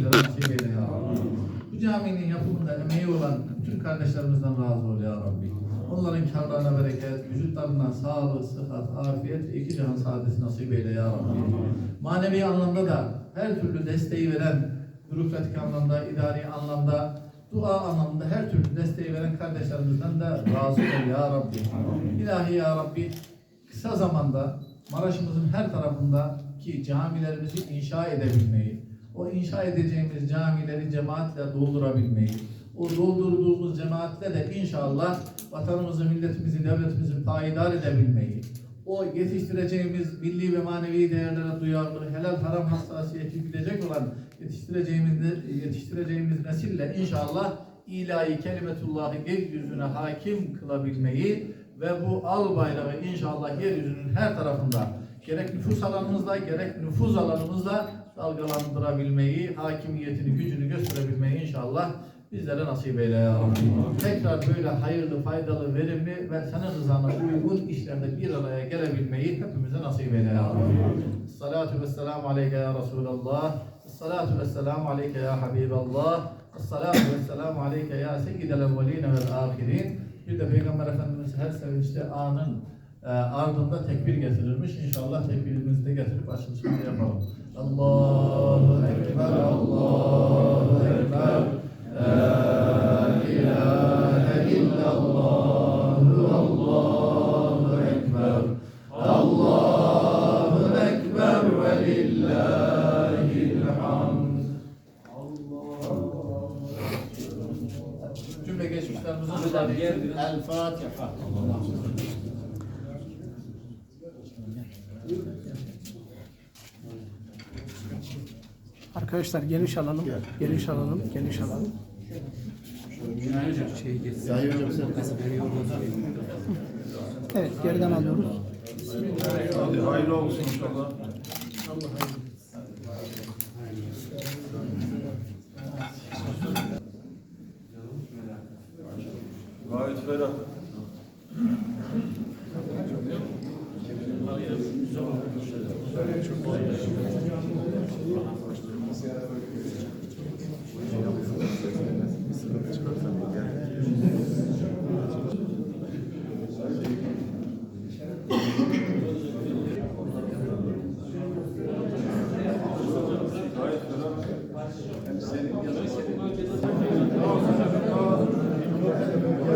bizlere nasip eyle ya Rabbi. Bu caminin yapımında emeği olan bütün kardeşlerimizden razı ol ya Rabbi. Onların karlarına bereket, vücutlarına sağlık, sıhhat, afiyet, iki cihan saadeti nasip eyle ya Rabbi. Manevi anlamda da her türlü desteği veren, bürokratik anlamda, idari anlamda, dua anlamında her türlü desteği veren kardeşlerimizden de razı ol ya Rabbi. İlahi ya Rabbi kısa zamanda Maraş'ımızın her tarafındaki camilerimizi inşa edebilmeyi, o inşa edeceğimiz camileri cemaatle doldurabilmeyi, o doldurduğumuz cemaatle de inşallah vatanımızı, milletimizi, devletimizi payidar edebilmeyi, o yetiştireceğimiz milli ve manevi değerlere duyarlı, helal haram hassasiyeti bilecek olan yetiştireceğimiz yetiştireceğimiz nesille inşallah ilahi kelimetullahı yeryüzüne hakim kılabilmeyi ve bu al bayrağı inşallah yeryüzünün her tarafında gerek nüfus alanımızda gerek nüfuz alanımızda dalgalandırabilmeyi, hakimiyetini, gücünü gösterebilmeyi inşallah bizlere nasip eyle ya Rabbi. Tekrar böyle hayırlı, faydalı, verimli ve senin rızana uygun işlerde bir araya gelebilmeyi hepimize nasip eyle ya Rabbi. Salatu ve selamu aleyke ya Resulallah. Salatu ve selamu aleyke ya Habiballah. Salatu ve selamu aleyke ya seyyidel evveline vel ahirin. Bir de Peygamber Efendimiz her sevinçte anın e, ardında tekbir getirirmiş. İnşallah tekbirimizi de getirip açılışını yapalım. Allahu Ekber, Allahu Ekber. La ilahe illallah, Allahu Ekber. Allahu Ekber ve lillahil hamd. Cümle geçmişlerimizin El Fatiha. Arkadaşlar geniş alalım. Geniş alalım. Geniş alalım. Evet geriden alıyoruz. Hadi hayırlı olsun inşallah. Gayet ferah. Gayet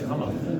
ferah.